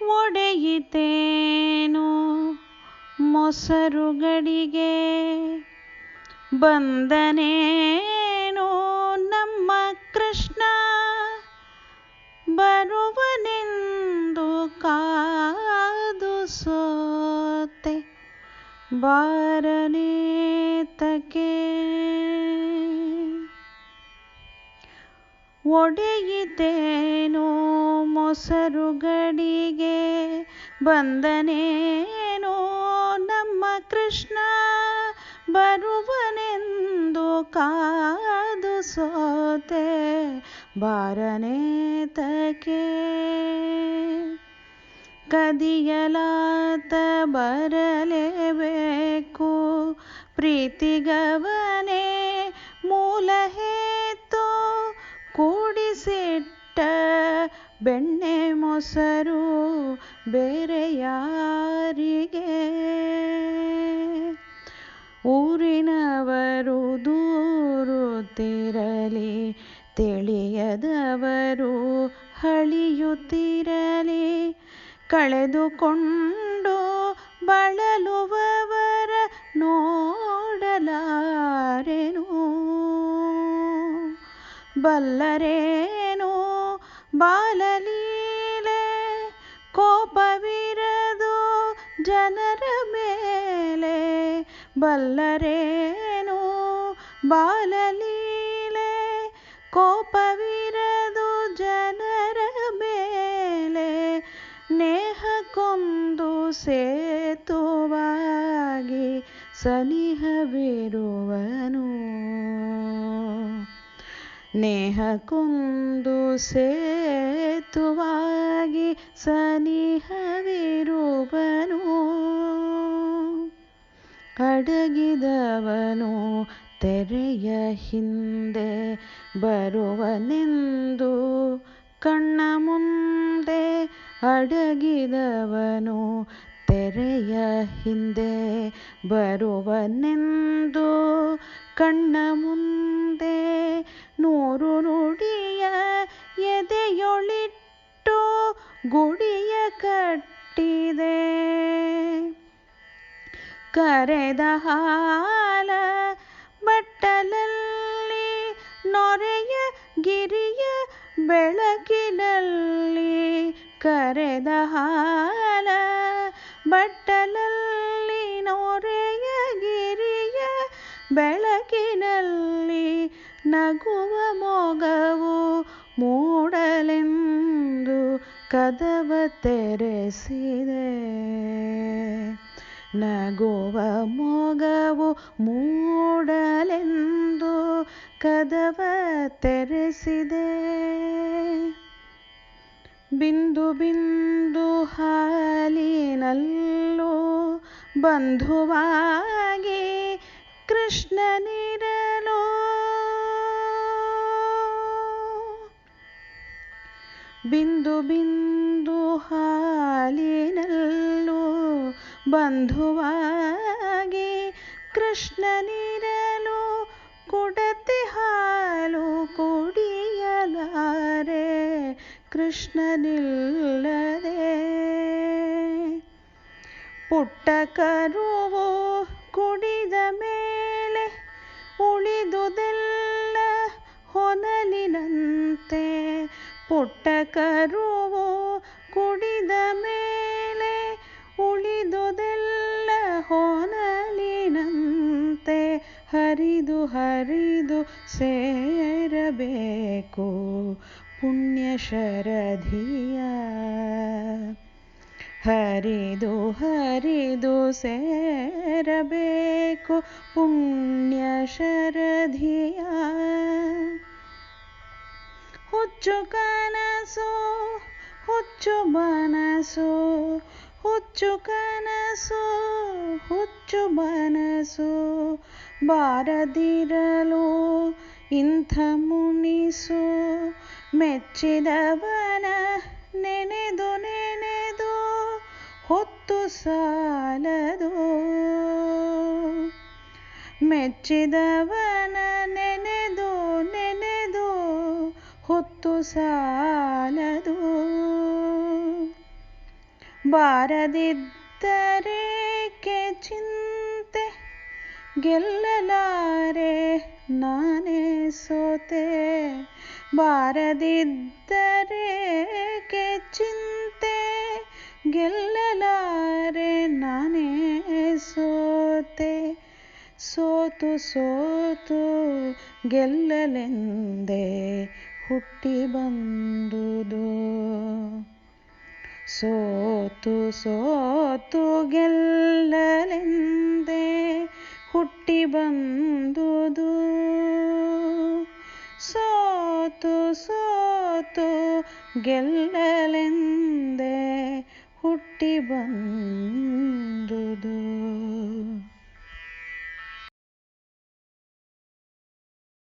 ಒಡೆಯಿತೇನು ಮೊಸರುಗಳಿಗೆ ಬಂದನೇನು ನಮ್ಮ ಕೃಷ್ಣ ಬರುವನೆಂದು ಕಾದು ಸೋತೆ ತಕೇ ಒಡೆಯಿತೇನು ಮೊಸರುಗಡಿಗೆ ಬಂದನೇನು ನಮ್ಮ ಕೃಷ್ಣ ಬರುವನೆಂದು ಕಾದು ಸೋತೆ ಬಾರನೇತಕ್ಕೆ ಕದಿಯಲಾತ ಬರಲೇಬೇಕು ಪ್ರೀತಿಗವನೇ ಬೆಣ್ಣೆ ಮೊಸರು ಬೇರೆ ಯಾರಿಗೆ? ಊರಿನವರು ದೂರುತ್ತಿರಲಿ ತಿಳಿಯದವರು ಹಳಿಯುತ್ತಿರಲಿ ಕಳೆದುಕೊಂಡು ಬಳಲುವವರ ನೋಡಲಾರೆನು? ಬಲ್ಲರೇನು ಬಾಲಲೀಲೆ ಕೋಪವಿರದು ಜನರ ಮೇಲೆ. ಬಲ್ಲರೇನು ಬಾಲಲೀಲೆ ಕೋಪವಿರದು ಜನರ ಮೇಲೆ. ನೇಹಕ್ಕೊಂದು ಸೇತುವಾಗಿ ಸನಿಹವಿರುವನು. ನೇಹಕ್ಕೊಂದು ಸೇತುವಾಗಿ ಸನಿಹವಿರೂಪನು ಅಡಗಿದವನು ತೆರೆಯ ಹಿಂದೆ ಬರುವನೆಂದು. ಕಣ್ಣ ಮುಂದೆ ಅಡಗಿದವನು ತೆರೆಯ ಹಿಂದೆ ಬರುವನೆಂದು. ಕಣ್ಣ ಮುಂದೆ ನೂರು ನುಡಿಯ ಗುಡಿಯ ಕಟ್ಟಿದೆ. ಕರೆದ ಹಾಲ ಬಟ್ಟಲಲ್ಲಿ, ನೊರೆಯ ಗಿರಿಯ ಬೆಳಕಿನಲ್ಲಿ. ಕರೆದ ಹಾಲ ಬಟ್ಟಲಲ್ಲಿ, ನೊರೆಯ ಗಿರಿಯ ಬೆಳಕಿನಲ್ಲಿ. ನಗುವ ಮೊಗವು ಮೂಡಲೆಂದು ಕದವ ತೆರೆಸಿದೆ. ನಗುವ ಮೊಗವು ಮೂಡಲೆಂದು ಕದವ ತೆರೆಸಿದೆ. ಬಿಂದು ಬಿಂದು ಹಾಲಿನಲ್ಲೂ ಬಂಧುವಾಗಿ ಕೃಷ್ಣನಿರಲು ಬಿಂದು ಬಿಂದು ಹಾಲಿನಲ್ಲೂ ಬಂಧುವಾಗಿ ಕೃಷ್ಣನಿರಲು ಕೊಡತೆ ಹಾಲು ಕುಡಿಯಲಾರೆ ಕೃಷ್ಣನಿಲ್ಲದೆ ಪುಟ್ಟ ಕರುವು ಕುಡಿದ ಮೇಲೆ ಉಳಿದುದೆಲ್ಲ ಹೊನಲಿನಂತೆ. ಕರುವು ಕುಡಿದ ಮೇಲೆ ಉಳಿದುದೆಲ್ಲ ಹೊನಲಿನಂತೆ ಹರಿದು ಹರಿದು ಸೇರಬೇಕು ಪುಣ್ಯ ಶರಧಿಯ ಹರಿದು ಹರಿದು ಸೇರಬೇಕು ಪುಣ್ಯ ಶರಧಿಯ ಹುಚ್ಚು ಕನಸು ಹುಚ್ಚು ಮನಸು ಹುಚ್ಚು ಕನಸು, ಹುಚ್ಚು ಮನಸು ಬಾರದಿರಲು ಇಂಥ ಮುನಿಸು, ಮೆಚ್ಚಿದವನ ನೆನೆದು ನೆನೆದು, ಹೊತ್ತು ಸಾಲದು. ಮೆಚ್ಚಿದವನ ಹೊತ್ತು ಸಾಲದು. ಬಾರದಿದ್ದರೇಕೆ ಚಿಂತೆ? ಗೆಲ್ಲಲಾರೆ ನಾನೇ ಸೋತೆ. ಬಾರದಿದ್ದರೇಕೆ ಚಿಂತೆ? ಗೆಲ್ಲಲಾರೆ ನಾನೇ ಸೋತೆ. ಸೋತು ಸೋತು ಗೆಲ್ಲಲೆಂದೇ ಹುಟ್ಟಿ ಬಂದುದು. ಸೋತು ಸೋತು ಗೆಲ್ಲಲೆಂದೆ ಹುಟ್ಟಿ ಬಂದುದು. ಸೋತು ಸೋತು ಗೆಲ್ಲಲೆಂದೆ ಹುಟ್ಟಿ ಬಂದುದು.